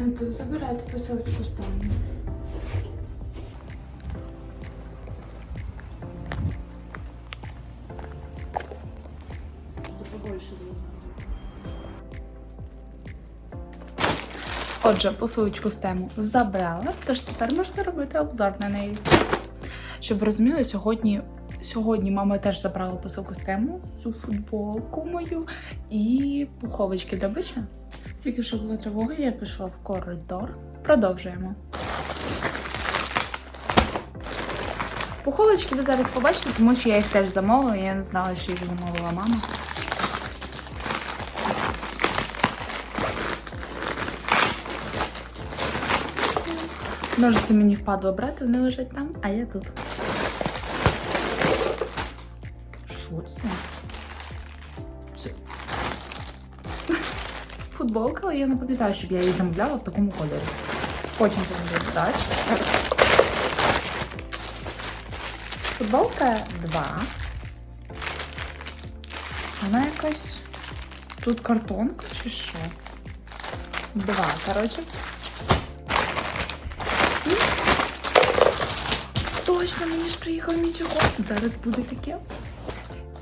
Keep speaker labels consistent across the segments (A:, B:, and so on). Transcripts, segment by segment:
A: Это, забирайте посылочку стану.
B: Что побольше было.
C: Отже, посилочку з тему забрала, тож тепер можна робити обзор на неї. Щоб ви розуміли, сьогодні, сьогодні мама теж забрала посилку з тему, цю футболку мою і пуховички до бича. Тільки що була тривога, я пішла в коридор. Продовжуємо. Пуховички ви зараз побачите, тому що я їх теж замовила, я не знала, що їх замовила мама. Ножиці мені впадло брати, вони лежать там, а я тут. Але я не пам'ятаю, щоб я її замовляла в такому кольорі. Потім буде далі. Футболка 2. Вона якась. Тут картонка чи що? Два, коротше. Точно, мені ж приїхав нічого. Зараз буде таке.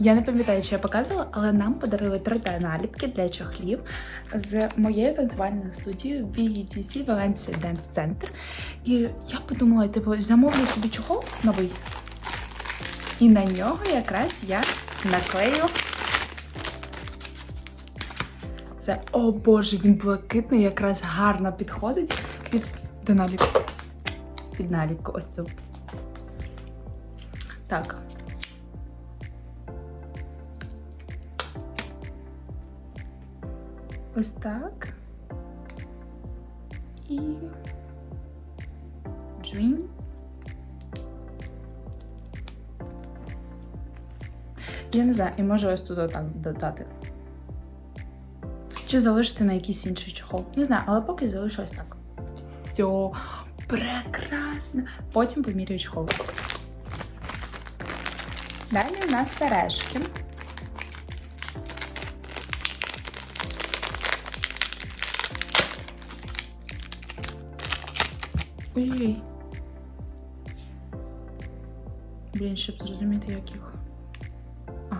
C: Я не пам'ятаю, чи я показувала, але нам подарили 3D-наліпки для чохлів з моєї танцювальної студії VETC Valencia Dance Center. І я подумала, типу, замовлю собі чохол новий. І на нього якраз я наклею. Це, о боже, він блакитний, якраз гарно підходить під до наліпки. Під наліпку ось цю. Так. Ось так. І. Dream. Я не знаю, і можу ось тут отак додати. Чи залишити на якийсь інший чохол. Не знаю, але поки залишу ось так. Все прекрасно. Потім поміряю чохол. Далі у нас сережки. Ой-ой. Блін, щоб зрозуміти, як їх. А.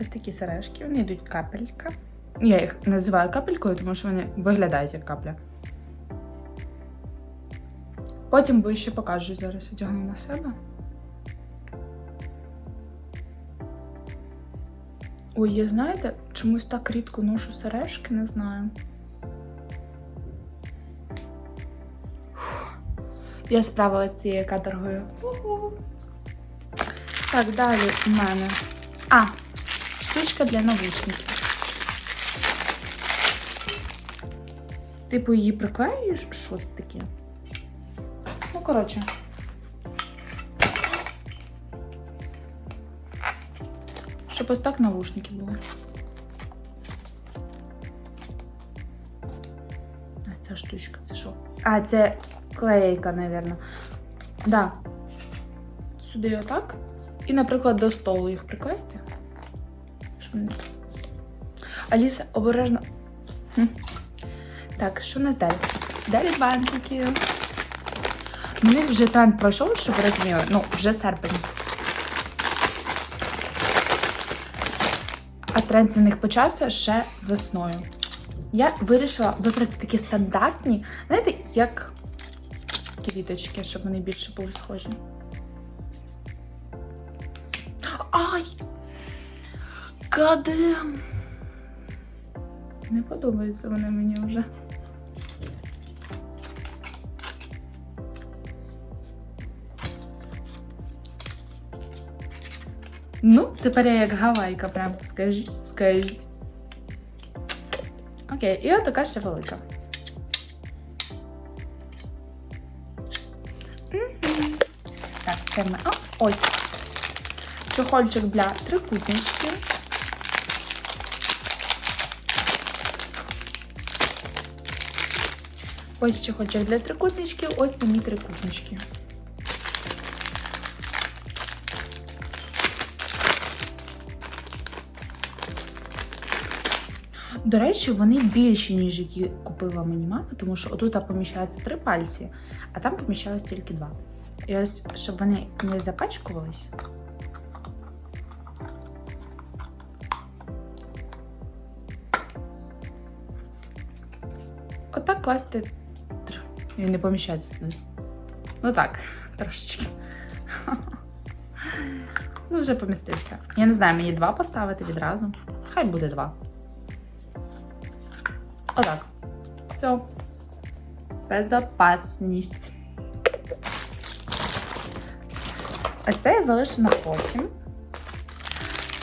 C: Ось такі сережки, вони йдуть капелька. Я їх називаю капелькою, тому що вони виглядають як капля. Потім ближче покажу зараз одягну на себе. Ой, я знаєте, чомусь так рідко ношу сережки, не знаю. Я справилась з цією каторгою. Так, далі у мене. А, штучка для навушників. Типу її приклеюєш? Що це таке? Ну, коротше. Щоб ось так навушники були. А ця штучка, це що? А, це клейка, напевно. Да. Сюди отак. І, наприклад, до столу їх приклеїти. Аліса, обережно. Так, що у нас далі? Далі бантики. Них вже тренд пройшов, щоб розуміли. Ну, вже серпень. А тренд на них почався ще весною. Я вирішила вибрати такі стандартні, знаєте, як квіточки, щоб вони більше були схожі. Ай! Гадем! Не подобаються вони мені вже. Ну, тепер я як гавайка, прям скажіть, скажіть. Окей, і отака ще велика. Так, це ми. О, ось. Чохольчик для трикутничків. Ось чохольчик для трикутничків, ось самі трикутнички. До речі, вони більші, ніж які купила мені мама, тому що отут поміщається три пальці, а там поміщалось тільки два. І ось, щоб вони не запачкувались. Отак класти. Він не поміщається туди. Ну так, трошечки. Ну, вже помістився. Я не знаю, мені два поставити відразу. Хай буде два. Отак. Все. Безопасність. Ось це я залишу на потім.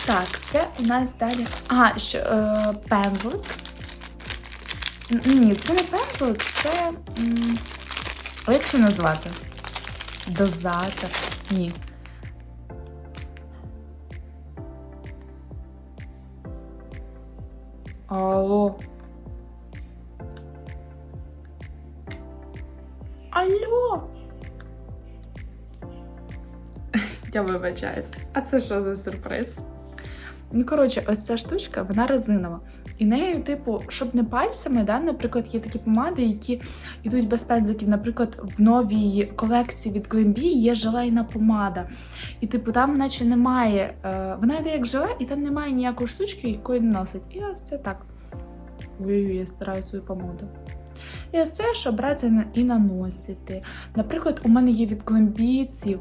C: Так, це у нас далі. А, ще е, пензлик. Ні, це не пензлик, це. м, Як це назвати? Дозатор. Ні. Алло. Я вибачаюсь. А це що за сюрприз? Ну, коротше, ось ця штучка, вона резинова. І нею, типу, щоб не пальцями, да, наприклад, є такі помади, які йдуть без пензликів. Наприклад, в новій колекції від Glambi є желейна помада. І, типу, там, наче немає. Е, вона йде як желе, і там немає ніякої штучки, якої не носить. І ось це так. Ой, я стараю свою помаду. І ось це, щоб брати і наносити. Наприклад, у мене є від Glambi ці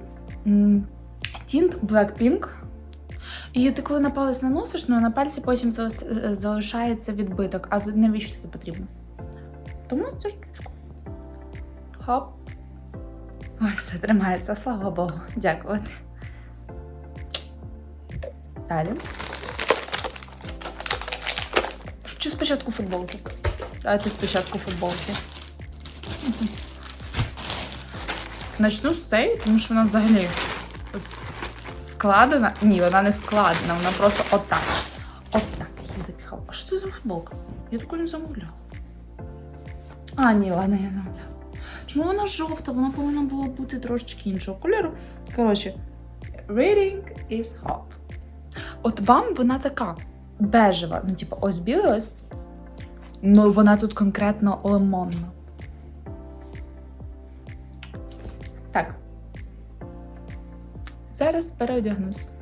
C: тінт Blackpink. І ти коли на палець наносиш, ну на пальці потім е, залишається відбиток. А навіщо тобі потрібно? Тому цю штучку. Хоп. Ой, все тримається, слава Богу. Дякувати. Далі. Чи спочатку футболки? Давайте спочатку футболки. Начну з цієї, тому що вона взагалі ось складена. Ні, вона не складена, вона просто отак. Отак її запіхала. А що це за футболка? Я таку не замовляла. А, ні, ладно, я замовляла. Чому вона жовта? Вона повинна була бути трошечки іншого кольору. Коротше, reading is hot. От вам вона така бежева. Ну, типу, ось біла, ось. Ну, вона тут конкретно лимонна. Зараз переодягнусь.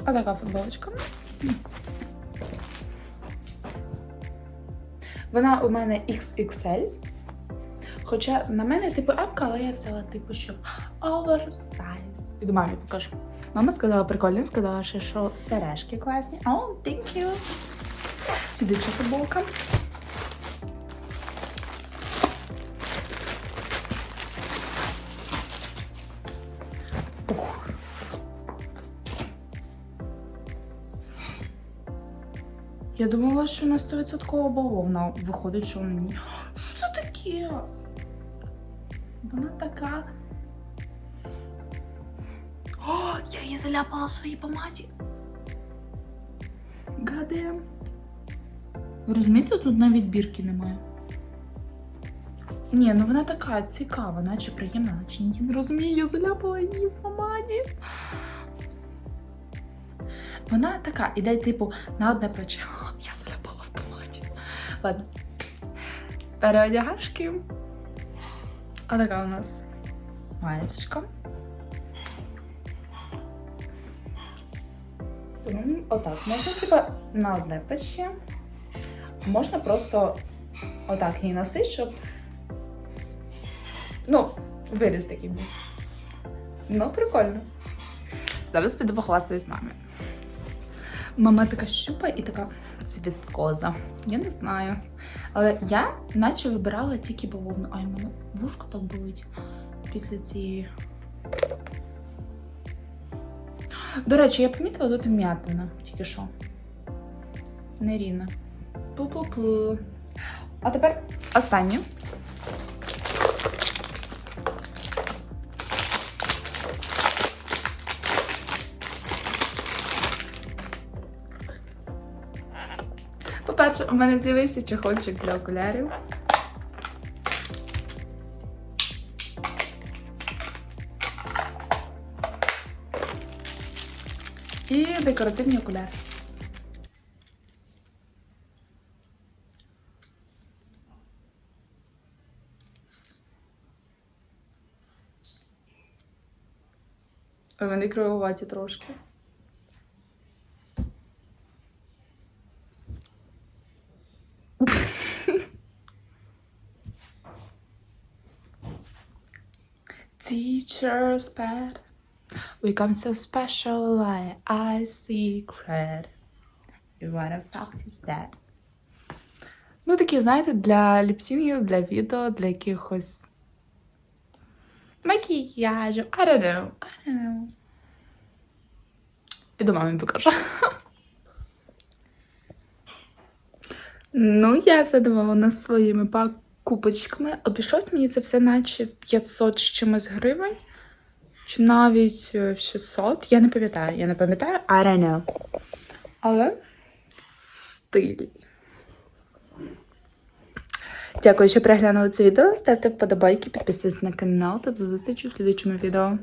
C: Отака футболочка. Вона у мене XXL. Хоча на мене типу М, але я взяла типу, що оверсайз. Іду мамі покажу. Мама сказала прикольно, сказала, що, сережки класні. О, oh, thank you. Сидюча футболка. Я думала, що на 100% бавовна виходить, що вона ні. Що це таке? Вона така. О, я її заляпала в своїй помаді. Гадем. Ви розумієте, тут навіть бірки немає. Ні, ну вона така цікава, наче приємна, наче ні. Я не розумію, я заляпала її в помаді. Вона така, іде, типу, на одне плече. Я заляпала в помаді. Ладно. Переодягашки. А така у нас маєчка. Отак. Можна, типа, на одне плече. Можна просто отак її носити, щоб. Ну, виріз такий був. Ну, прикольно. Зараз піду похвастаюсь мамі. Мама така щупа і така цвісткоза. Я не знаю. Але я наче вибирала тільки бавовну. Ай, мене вушко так болить після цієї. До речі, я помітила тут вм'ятина тільки що. Нерівна. Пу-пу-пу. А тепер останнє. По-перше, у мене з'явився чохольчик для окулярів. І декоративні окуляри. Вони кривуваті трошки. Teacher's pet. We come so special, like I secret. You wanna fuck is that? Ну, такі, знаєте, для ліпсінгів, для відео, для якихось макіяжу. I don't know. I don't know. Піду мамі покажу. Ну, я задоволена своїми покупочками. Обійшлось мені це все наче в 500 з чимось гривень. Чи навіть е, в 600. Я не пам'ятаю. Я не пам'ятаю. I don't know. Але стиль. Дякую, що переглянули це відео. Ставте вподобайки, підписуйтесь на канал та до зустрічі в слідчому відео.